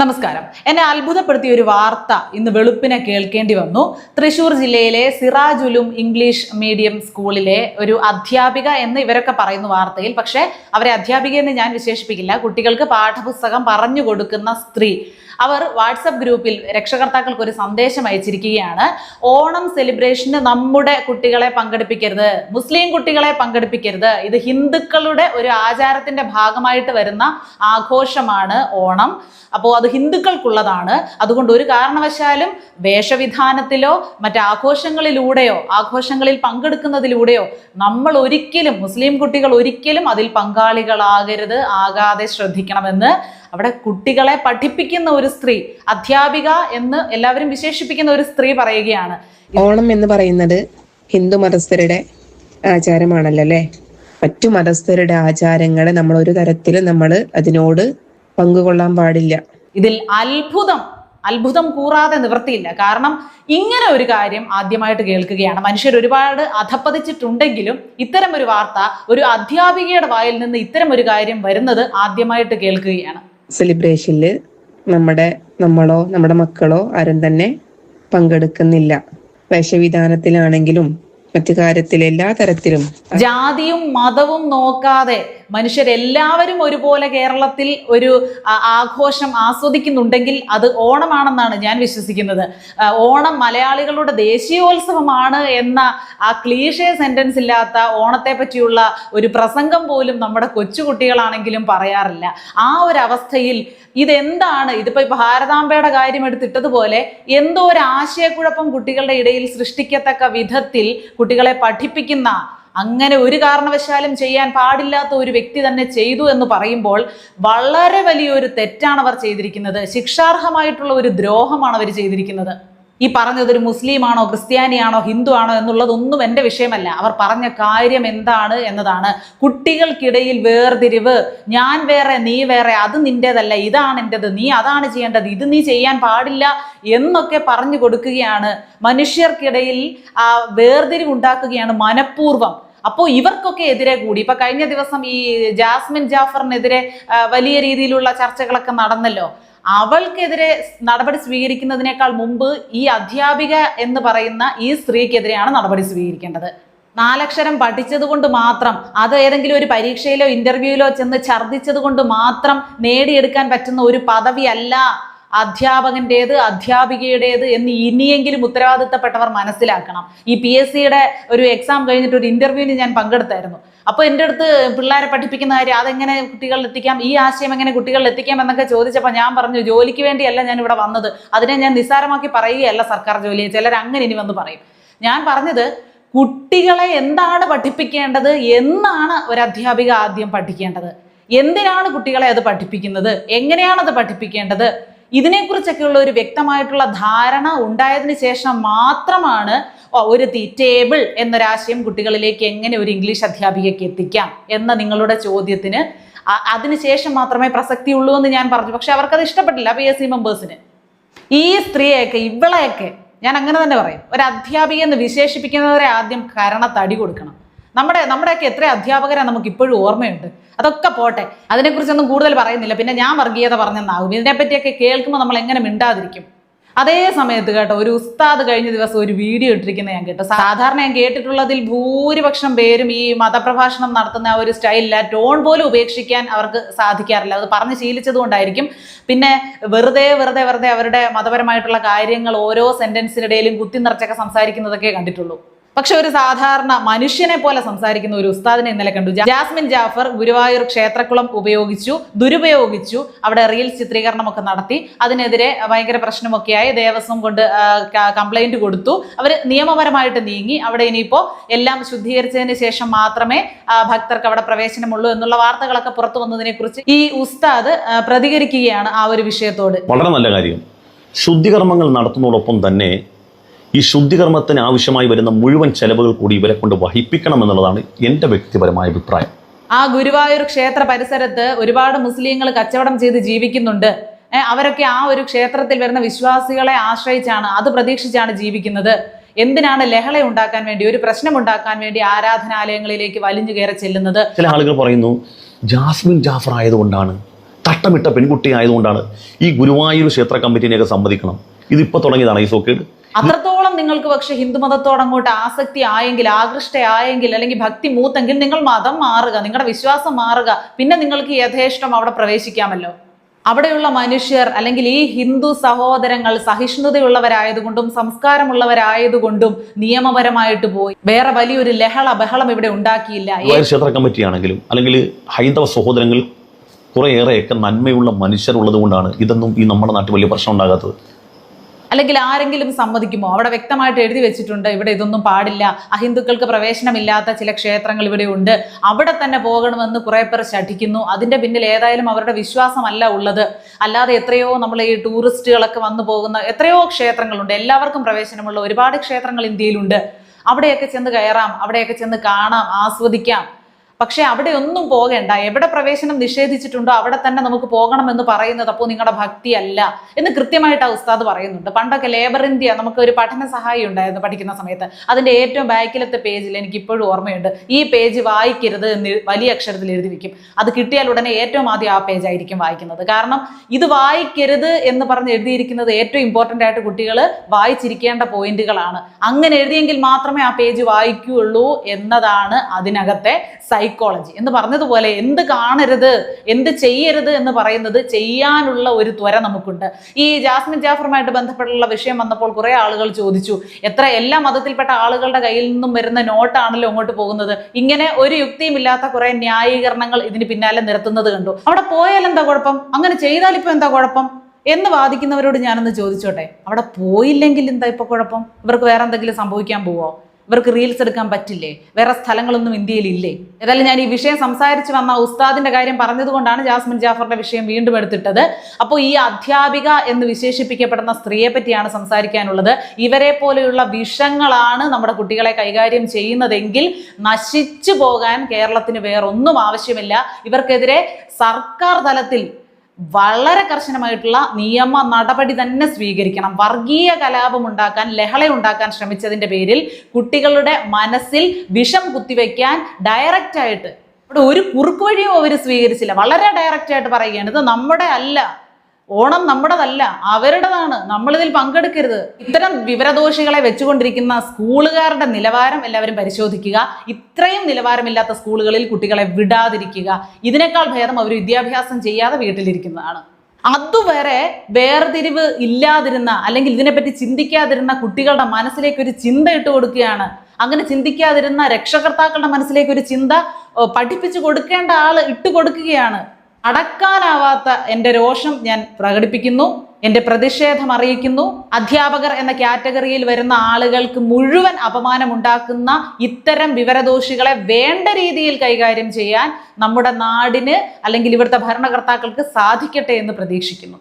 നമസ്കാരം. എന്നെ അത്ഭുതപ്പെടുത്തിയ ഒരു വാർത്ത ഇന്ന് വെളുപ്പിനെ കേൾക്കേണ്ടി വന്നു. തൃശൂർ ജില്ലയിലെ സിറാജുലും ഇംഗ്ലീഷ് മീഡിയം സ്കൂളിലെ ഒരു അധ്യാപിക എന്ന് ഇവരൊക്കെ പറയുന്ന വാർത്തയിൽ പക്ഷേ അവരെ അധ്യാപിക എന്ന് ഞാൻ വിശേഷിപ്പിക്കില്ല. കുട്ടികൾക്ക് പാഠപുസ്തകം പറഞ്ഞു കൊടുക്കുന്ന സ്ത്രീ. അവർ വാട്സപ്പ് ഗ്രൂപ്പിൽ രക്ഷകർത്താക്കൾക്ക് ഒരു സന്ദേശം അയച്ചിരിക്കുകയാണ്. ഓണം സെലിബ്രേഷന് നമ്മുടെ കുട്ടികളെ പങ്കെടുപ്പിക്കരുത്. മുസ്ലിം കുട്ടികളെ പങ്കെടുപ്പിക്കരുത്. ഇത് ഹിന്ദുക്കളുടെ ഒരു ആചാരത്തിന്റെ ഭാഗമായിട്ട് വരുന്ന ആഘോഷമാണ് ഓണം. അപ്പോൾ അത് ഹിന്ദുക്കൾക്കുള്ളതാണ്. അതുകൊണ്ട് ഒരു കാരണവശാലും വേഷവിധാനത്തിലോ മറ്റാഘോഷങ്ങളിലൂടെയോ ആഘോഷങ്ങളിൽ പങ്കെടുക്കുന്നതിലൂടെയോ നമ്മൾ ഒരിക്കലും മുസ്ലിം കുട്ടികൾ ഒരിക്കലും അതിൽ പങ്കാളികളാകരുത് ആകാതെ ശ്രദ്ധിക്കണമെന്ന് അവിടെ കുട്ടികളെ പഠിപ്പിക്കുന്ന ഒരു സ്ത്രീ അധ്യാപിക എന്ന് എല്ലാവരും വിശേഷിപ്പിക്കുന്ന ഒരു സ്ത്രീ പറയുകയാണ്. ഓണം എന്ന് പറയുന്നത് ഹിന്ദു മതസ്ഥരുടെ ആചാരമാണല്ലോ അല്ലേ? മറ്റു മതസ്ഥരുടെ ആചാരങ്ങളെ നമ്മൾ ഒരു തരത്തിലും നമ്മൾ അതിനോട് പങ്കുകൊള്ളാൻ പാടില്ല. ഇതിൽ അത്ഭുതം അത്ഭുതം കൂറാതെ നിവൃത്തിയില്ല. കാരണം ഇങ്ങനെ ഒരു കാര്യം ആദ്യമായിട്ട് കേൾക്കുകയാണ്. മനുഷ്യർ ഒരുപാട് അധപ്പതിച്ചിട്ടുണ്ടെങ്കിലും ഇത്തരം ഒരു വാർത്ത ഒരു അധ്യാപികയുടെ വായിൽ നിന്ന് ഇത്തരം ഒരു കാര്യം വരുന്നത് ആദ്യമായിട്ട് കേൾക്കുകയാണ്. സെലിബ്രേഷനിൽ നമ്മുടെ നമ്മളോ നമ്മുടെ മക്കളോ ആരും തന്നെ പങ്കെടുക്കുന്നില്ല. വേഷവിധാനത്തിലാണെങ്കിലും മറ്റു കാര്യത്തിൽ എല്ലാ തരത്തിലും. ജാതിയും മതവും നോക്കാതെ മനുഷ്യരെല്ലാവരും ഒരുപോലെ കേരളത്തിൽ ഒരു ആഘോഷം ആസ്വദിക്കുന്നുണ്ടെങ്കിൽ അത് ഓണമാണെന്നാണ് ഞാൻ വിശ്വസിക്കുന്നത്. ഓണം മലയാളികളുടെ ദേശീയോത്സവമാണ് എന്ന ആ ക്ലീഷേ സെന്റൻസ് ഇല്ലാത്ത ഓണത്തെ പറ്റിയുള്ള ഒരു പ്രസംഗം പോലും നമ്മുടെ കൊച്ചുകുട്ടികളാണെങ്കിലും പറയാറില്ല. ആ ഒരു അവസ്ഥയിൽ ഇതെന്താണ്? ഇതിപ്പോ ഇപ്പൊ ഭാരതാംബയുടെ കാര്യം എടുത്തിട്ടതുപോലെ എന്തോ ഒരു ആശയക്കുഴപ്പം കുട്ടികളുടെ ഇടയിൽ സൃഷ്ടിക്കത്തക്ക വിധത്തിൽ കുട്ടികളെ പഠിപ്പിക്കുന്ന അങ്ങനെ ഒരു കാരണവശാലും ചെയ്യാൻ പാടില്ലാത്ത ഒരു വ്യക്തി തന്നെ ചെയ്തു എന്ന് പറയുമ്പോൾ വളരെ വലിയൊരു തെറ്റാണ് അവർ ചെയ്തിരിക്കുന്നത്. ശിക്ഷാർഹമായിട്ടുള്ള ഒരു ദ്രോഹമാണ് അവർ ചെയ്തിരിക്കുന്നത്. ഈ പറഞ്ഞത് ഒരു മുസ്ലിമാണോ ക്രിസ്ത്യാനിയാണോ ഹിന്ദു ആണോ എന്നുള്ളതൊന്നും എന്റെ വിഷയമല്ല. അവർ പറഞ്ഞ കാര്യം എന്താണ് എന്നതാണ്. കുട്ടികൾക്കിടയിൽ വേർതിരിവ് ഞാൻ വേറെ നീ വേറെ അത് നിന്റേതല്ല ഇതാണ് എന്റെത് നീ അതാണ് ചെയ്യേണ്ടത് ഇത് നീ ചെയ്യാൻ പാടില്ല എന്നൊക്കെ പറഞ്ഞു കൊടുക്കുകയാണ്. മനുഷ്യർക്കിടയിൽ ആ വേർതിരിവ് ഉണ്ടാക്കുകയാണ് മനഃപൂർവം. അപ്പോൾ ഇവർക്കൊക്കെ എതിരെ കൂടി. ഇപ്പൊ കഴിഞ്ഞ ദിവസം ഈ ജാസ്മിൻ ജാഫറിനെതിരെ വലിയ രീതിയിലുള്ള ചർച്ചകളൊക്കെ നടന്നല്ലോ. അവൾക്കെതിരെ നടപടി സ്വീകരിക്കുന്നതിനേക്കാൾ മുമ്പ് ഈ അധ്യാപിക എന്ന് പറയുന്ന ഈ സ്ത്രീക്കെതിരെയാണ് നടപടി സ്വീകരിക്കേണ്ടത്. നാലക്ഷരം പഠിച്ചത് കൊണ്ട് മാത്രം അത് ഏതെങ്കിലും ഒരു പരീക്ഷയിലോ ഇന്റർവ്യൂയിലോ ചെന്ന് ഛർദ്ദിച്ചത് കൊണ്ട് മാത്രം നേടിയെടുക്കാൻ പറ്റുന്ന ഒരു പദവിയല്ല അധ്യാപകന്റേത് അധ്യാപികയുടേത് എന്ന് ഇനിയെങ്കിലും ഉത്തരവാദിത്തപ്പെട്ടവർ മനസ്സിലാക്കണം. ഈ പി എസ് സിയുടെ ഒരു എക്സാം കഴിഞ്ഞിട്ട് ഒരു ഇന്റർവ്യൂവിന് ഞാൻ പങ്കെടുത്തായിരുന്നു. അപ്പോൾ എന്റെ അടുത്ത് പിള്ളേരെ പഠിപ്പിക്കുന്ന കാര്യം അതെങ്ങനെ കുട്ടികളിൽ എത്തിക്കാം ഈ ആശയം എങ്ങനെ കുട്ടികളിൽ എത്തിക്കാം എന്നൊക്കെ ചോദിച്ചപ്പോൾ ഞാൻ പറഞ്ഞു ജോലിക്ക് വേണ്ടിയല്ല ഞാൻ ഇവിടെ വന്നത്. അതിനെ ഞാൻ നിസ്സാരമാക്കി പറയുകയല്ല സർക്കാർ ജോലിയെ ചിലർ അങ്ങനെ ഇനി വന്ന് പറയും. ഞാൻ പറഞ്ഞത് കുട്ടികളെ എന്താണ് പഠിപ്പിക്കേണ്ടത് എന്നാണ് ഒരു അധ്യാപിക ആദ്യം പഠിക്കേണ്ടത്. എന്തിനാണ് കുട്ടികളെ അത് പഠിപ്പിക്കുന്നത്? എങ്ങനെയാണ് അത് പഠിപ്പിക്കേണ്ടത്? ഇതിനെക്കുറിച്ചൊക്കെയുള്ള ഒരു വ്യക്തമായിട്ടുള്ള ധാരണ ഉണ്ടായതിനു ശേഷം മാത്രമാണ് ഒരു ടേബിൾ എന്നൊരാശയം കുട്ടികളിലേക്ക് എങ്ങനെ ഒരു ഇംഗ്ലീഷ് അധ്യാപികയ്ക്ക് എത്തിക്കാം എന്ന നിങ്ങളുടെ ചോദ്യത്തിന്. അതിനുശേഷം മാത്രമേ പ്രസക്തി ഉള്ളൂ എന്ന് ഞാൻ പറഞ്ഞു. പക്ഷെ അവർക്കത് ഇഷ്ടപ്പെട്ടില്ല പി എസ് സി മെമ്പേഴ്സിന്. ഈ സ്ത്രീയെയൊക്കെ ഇവളെയൊക്കെ ഞാൻ അങ്ങനെ തന്നെ പറയും ഒരു അധ്യാപിക എന്ന് വിശേഷിപ്പിക്കുന്നവരെ ആദ്യം കരണത്തടി കൊടുക്കണം. നമ്മുടെ നമ്മുടെയൊക്കെ എത്ര അധ്യാപകരെ നമുക്ക് ഇപ്പോഴും ഓർമ്മയുണ്ട്? അതൊക്കെ പോട്ടെ. അതിനെക്കുറിച്ചൊന്നും കൂടുതൽ പറയുന്നില്ല. പിന്നെ ഞാൻ വർഗീയത പറഞ്ഞെന്നാകും. ഇതിനെപ്പറ്റിയൊക്കെ കേൾക്കുമ്പോൾ നമ്മൾ എങ്ങനെ മിണ്ടാതിരിക്കും? അതേ സമയത്ത് കേട്ടോ ഒരു ഉസ്താദ് കഴിഞ്ഞ ദിവസം ഒരു വീഡിയോ ഇട്ടിരിക്കുന്ന ഞാൻ കേട്ടോ. സാധാരണ ഞാൻ കേട്ടിട്ടുള്ളതിൽ ഭൂരിപക്ഷം പേരും ഈ മതപ്രഭാഷണം നടത്തുന്ന ഒരു സ്റ്റൈലില്ല ടോൺ പോലും ഉപേക്ഷിക്കാൻ അവർക്ക് സാധിക്കാറില്ല. അത് പറഞ്ഞ് ശീലിച്ചത് കൊണ്ടായിരിക്കും. പിന്നെ വെറുതെ വെറുതെ വെറുതെ അവരുടെ മതപരമായിട്ടുള്ള കാര്യങ്ങൾ ഓരോ സെന്റൻസിനിടയിലും കുത്തി നിറച്ചൊക്കെ സംസാരിക്കുന്നതൊക്കെ കണ്ടിട്ടുള്ളൂ. പക്ഷെ ഒരു സാധാരണ മനുഷ്യനെ പോലെ സംസാരിക്കുന്ന ഒരു ഉസ്താദിനെ ഇന്നലെ കണ്ടു. ജാസ്മിൻ ജാഫർ ഗുരുവായൂർ ക്ഷേത്രക്കുളം ഉപയോഗിച്ചു ദുരുപയോഗിച്ചു അവിടെ റീൽസ് ചിത്രീകരണമൊക്കെ നടത്തി. അതിനെതിരെ ഭയങ്കര പ്രശ്നമൊക്കെയായി ദേവസ്വം കൊണ്ട് കംപ്ലൈന്റ് കൊടുത്തു. അവർ നിയമപരമായിട്ട് നീങ്ങി. അവിടെ ഇനിയിപ്പോൾ എല്ലാം ശുദ്ധീകരിച്ചതിന് ശേഷം മാത്രമേ ഭക്തർക്ക് അവിടെ പ്രവേശനമുള്ളൂ എന്നുള്ള വാർത്തകളൊക്കെ പുറത്തു വന്നതിനെ കുറിച്ച് ഈ ഉസ്താദ് പ്രതികരിക്കുകയാണ് ആ ഒരു വിഷയത്തോട്. വളരെ നല്ല കാര്യം. ശുദ്ധികർമ്മങ്ങൾ നടത്തുന്നതോടൊപ്പം തന്നെ ഈ ശുദ്ധികർമ്മത്തിന് ആവശ്യമായി വരുന്ന മുഴുവൻ ചെലവുകൾ കൂടി ഇവരെ കൊണ്ട് വഹിപ്പിക്കണം എന്നുള്ളതാണ് എന്റെ വ്യക്തിപരമായ അഭിപ്രായം. ആ ഗുരുവായൂർ ക്ഷേത്ര പരിസരത്ത് ഒരുപാട് മുസ്ലിങ്ങൾ കച്ചവടം ചെയ്ത് ജീവിക്കുന്നുണ്ട്. അവരൊക്കെ ആ ഒരു ക്ഷേത്രത്തിൽ വരുന്ന വിശ്വാസികളെ ആശ്രയിച്ചാണ് അത് പ്രതീക്ഷിച്ചാണ് ജീവിക്കുന്നത്. എന്തിനാണ് ലഹള ഉണ്ടാക്കാൻ വേണ്ടി ഒരു പ്രശ്നം ഉണ്ടാക്കാൻ വേണ്ടി ആരാധനാലയങ്ങളിലേക്ക് വലിഞ്ഞു കയറി ചെല്ലുന്നത്? ചില ആളുകൾ പറയുന്നു ജാസ്മിൻ ജാഫർ ആയതുകൊണ്ടാണ് തട്ടമിട്ട പെൺകുട്ടി ആയതുകൊണ്ടാണ് ഈ ഗുരുവായൂർ ക്ഷേത്ര കമ്മിറ്റിനെയൊക്കെ സമ്മതിക്കണം. ഇതിപ്പോ തുടങ്ങിയതാണ് ഈ സോക്കേട്. അത്രത്തോളം നിങ്ങൾക്ക് പക്ഷെ ഹിന്ദുമതത്തോട് അങ്ങോട്ട് ആസക്തി ആയെങ്കിൽ ആകൃഷ്ടയായെങ്കിൽ അല്ലെങ്കിൽ ഭക്തി മൂത്തെങ്കിൽ നിങ്ങൾ മതം മാറുക നിങ്ങളുടെ വിശ്വാസം മാറുക. പിന്നെ നിങ്ങൾക്ക് യഥേഷ്ടം അവിടെ പ്രവേശിക്കാമല്ലോ. അവിടെയുള്ള മനുഷ്യർ അല്ലെങ്കിൽ ഈ ഹിന്ദു സഹോദരങ്ങൾ സഹിഷ്ണുതയുള്ളവരായതുകൊണ്ടും സംസ്കാരമുള്ളവരായതുകൊണ്ടും നിയമപരമായിട്ട് പോയി. വേറെ വലിയൊരു ലഹള ബഹളം ഇവിടെ ഉണ്ടാക്കിയില്ല. ക്ഷേത്ര കമ്മിറ്റിയാണെങ്കിലും അല്ലെങ്കിൽ ഹൈന്ദവ സഹോദരങ്ങൾ കുറേയേറെയൊക്കെ നന്മയുള്ള മനുഷ്യരുള്ളത് കൊണ്ടാണ് ഇതൊന്നും ഈ നമ്മുടെ നാട്ടിൽ വലിയ പ്രശ്നം ഉണ്ടാകാത്തത്. അല്ലെങ്കിൽ ആരെങ്കിലും സമ്മതിക്കുമോ? അവിടെ വ്യക്തമായിട്ട് എഴുതി വെച്ചിട്ടുണ്ട് ഇവിടെ ഇതൊന്നും പാടില്ല അഹിന്ദുക്കൾക്ക് പ്രവേശനമില്ലാത്ത ചില ക്ഷേത്രങ്ങൾ ഇവിടെ ഉണ്ട് അവിടെ തന്നെ പോകണമെന്ന് കുറെ പേർ ശഠിക്കുന്നു അതിന്റെ പിന്നിൽ ഏതായാലും അവരുടെ വിശ്വാസമല്ല ഉള്ളത്. അല്ലാതെ എത്രയോ നമ്മൾ ഈ ടൂറിസ്റ്റുകളൊക്കെ വന്നു പോകുന്ന എത്രയോ ക്ഷേത്രങ്ങളുണ്ട് എല്ലാവർക്കും പ്രവേശനമുള്ള ഒരുപാട് ക്ഷേത്രങ്ങൾ ഇന്ത്യയിലുണ്ട്. അവിടെയൊക്കെ ചെന്ന് കയറാം അവിടെയൊക്കെ ചെന്ന് കാണാം ആസ്വദിക്കാം. പക്ഷേ അവിടെ ഒന്നും പോകേണ്ട. എവിടെ പ്രവേശനം നിഷേധിച്ചിട്ടുണ്ടോ അവിടെ തന്നെ നമുക്ക് പോകണമെന്ന് പറയുന്നത് അപ്പോൾ നിങ്ങളുടെ ഭക്തിയല്ല എന്ന് കൃത്യമായിട്ട് ആ ഉസ്താദ് പറയുന്നുണ്ട്. പണ്ടൊക്കെ ലേബർ ഇന്ത്യ നമുക്ക് ഒരു പഠന സഹായി ഉണ്ടായിരുന്നു പഠിക്കുന്ന സമയത്ത്. അതിന്റെ ഏറ്റവും ബാക്കിലത്തെ പേജിൽ എനിക്ക് ഇപ്പോഴും ഓർമ്മയുണ്ട്. ഈ പേജ് വായിക്കരുത് എന്ന് വലിയ അക്ഷരത്തിൽ എഴുതി വെക്കും. അത് കിട്ടിയാൽ ഉടനെ ഏറ്റവും ആദ്യം ആ പേജ് ആയിരിക്കും വായിക്കുന്നത്. കാരണം ഇത് വായിക്കരുത് എന്ന് പറഞ്ഞ് എഴുതിയിരിക്കുന്നത് ഏറ്റവും ഇമ്പോർട്ടന്റ് ആയിട്ട് കുട്ടികൾ വായിച്ചിരിക്കേണ്ട പോയിന്റുകളാണ്. അങ്ങനെ എഴുതിയെങ്കിൽ മാത്രമേ ആ പേജ് വായിക്കുകയുള്ളൂ എന്നതാണ് അതിനകത്തെ സൈക്കോളജി എന്ന് പറഞ്ഞതുപോലെ എന്ത് കാണരുത് എന്ത് ചെയ്യരുത് എന്ന് പറയുന്നത് ചെയ്യാനുള്ള ഒരു ത്വര നമുക്കുണ്ട്. ഈ ജാസ്മിൻ ജാഫറുമായിട്ട് ബന്ധപ്പെട്ടുള്ള വിഷയം വന്നപ്പോൾ കുറെ ആളുകൾ ചോദിച്ചു എത്ര എല്ലാ മതത്തിൽപ്പെട്ട ആളുകളുടെ കയ്യിൽ നിന്നും വരുന്ന നോട്ടാണല്ലോ അങ്ങോട്ട് പോകുന്നത്? ഇങ്ങനെ ഒരു യുക്തിയും ഇല്ലാത്ത കുറെ ന്യായീകരണങ്ങൾ ഇതിന് പിന്നാലെ നിരത്തുന്നത് കണ്ടു. അവിടെ പോയാൽ എന്താ കുഴപ്പം? അങ്ങനെ ചെയ്താൽ ഇപ്പൊ എന്താ കുഴപ്പം? എന്ന് വാദിക്കുന്നവരോട് ഞാനൊന്ന് ചോദിച്ചോട്ടെ അവിടെ പോയില്ലെങ്കിൽ എന്താ ഇപ്പൊ കുഴപ്പം? ഇവർക്ക് വേറെ എന്തെങ്കിലും സംഭവിക്കാൻ പോവോ? ഇവർക്ക് റീൽസ് എടുക്കാൻ പറ്റില്ലേ? വേറെ സ്ഥലങ്ങളൊന്നും ഇന്ത്യയിൽ ഇല്ലേ? ഏതായാലും ഞാൻ ഈ വിഷയം സംസാരിച്ച് വന്ന ഉസ്താദിന്റെ കാര്യം പറഞ്ഞതുകൊണ്ടാണ് ജാസ്മിൻ ജാഫറിന്റെ വിഷയം വീണ്ടും എടുത്തിട്ടത്. അപ്പോൾ ഈ അധ്യാപിക എന്ന് വിശേഷിപ്പിക്കപ്പെടുന്ന സ്ത്രീയെ പറ്റിയാണ് സംസാരിക്കാനുള്ളത്. ഇവരെ പോലെയുള്ള വിഷങ്ങളാണ് നമ്മുടെ കുട്ടികളെ കൈകാര്യം ചെയ്യുന്നതെങ്കിൽ നശിച്ചു പോകാൻ കേരളത്തിന് വേറൊന്നും ആവശ്യമില്ല. ഇവർക്കെതിരെ സർക്കാർ തലത്തിൽ വളരെ കർശനമായിട്ടുള്ള നിയമ നടപടി തന്നെ സ്വീകരിക്കണം. വർഗീയ കലാപം ഉണ്ടാക്കാൻ ലഹള ഉണ്ടാക്കാൻ ശ്രമിച്ചതിന്റെ പേരിൽ കുട്ടികളുടെ മനസ്സിൽ വിഷം കുത്തിവെക്കാൻ ഡയറക്റ്റായിട്ട് ഇവിടെ ഒരു കുറുക്കുവഴിയും അവർ സ്വീകരിച്ചില്ല. വളരെ ഡയറക്റ്റായിട്ട് പറയുകയാണ് ഇത് നമ്മുടെ അല്ല. ഓണം നമ്മുടേതല്ല അവരുടേതാണ്. നമ്മളിതിൽ പങ്കെടുക്കരുത്. ഇത്തരം വിവരദോഷികളെ വെച്ചുകൊണ്ടിരിക്കുന്ന സ്കൂളുകാരുടെ നിലവാരം എല്ലാവരും പരിശോധിക്കുക. ഇത്രയും നിലവാരമില്ലാത്ത സ്കൂളുകളിൽ കുട്ടികളെ വിടാതിരിക്കുക. ഇതിനേക്കാൾ ഭേദം അവർ വിദ്യാഭ്യാസം ചെയ്യാതെ വീട്ടിലിരിക്കുന്നതാണ്. അതുവരെ വേർതിരിവ് ഇല്ലാതിരുന്ന അല്ലെങ്കിൽ ഇതിനെപ്പറ്റി ചിന്തിക്കാതിരുന്ന കുട്ടികളുടെ മനസ്സിലേക്ക് ഒരു ചിന്ത ഇട്ട് കൊടുക്കുകയാണ്. അങ്ങനെ ചിന്തിക്കാതിരുന്ന രക്ഷകർത്താക്കളുടെ മനസ്സിലേക്ക് ഒരു ചിന്ത പഠിപ്പിച്ചു കൊടുക്കേണ്ട ആൾ ഇട്ട് കൊടുക്കുകയാണ്. അടക്കാനാവാത്ത എന്റെ രോഷം ഞാൻ പ്രകടിപ്പിക്കുന്നു. എന്റെ പ്രതിഷേധം അറിയിക്കുന്നു. അധ്യാപകർ എന്ന കാറ്റഗറിയിൽ വരുന്ന ആളുകൾക്ക് മുഴുവൻ അപമാനമുണ്ടാക്കുന്ന ഇത്തരം വിവരദോഷികളെ വേണ്ട രീതിയിൽ കൈകാര്യം ചെയ്യാൻ നമ്മുടെ നാടിന് അല്ലെങ്കിൽ ഇവിടുത്തെ ഭരണകർത്താക്കൾക്ക് സാധിക്കട്ടെ എന്ന് പ്രതീക്ഷിക്കുന്നു.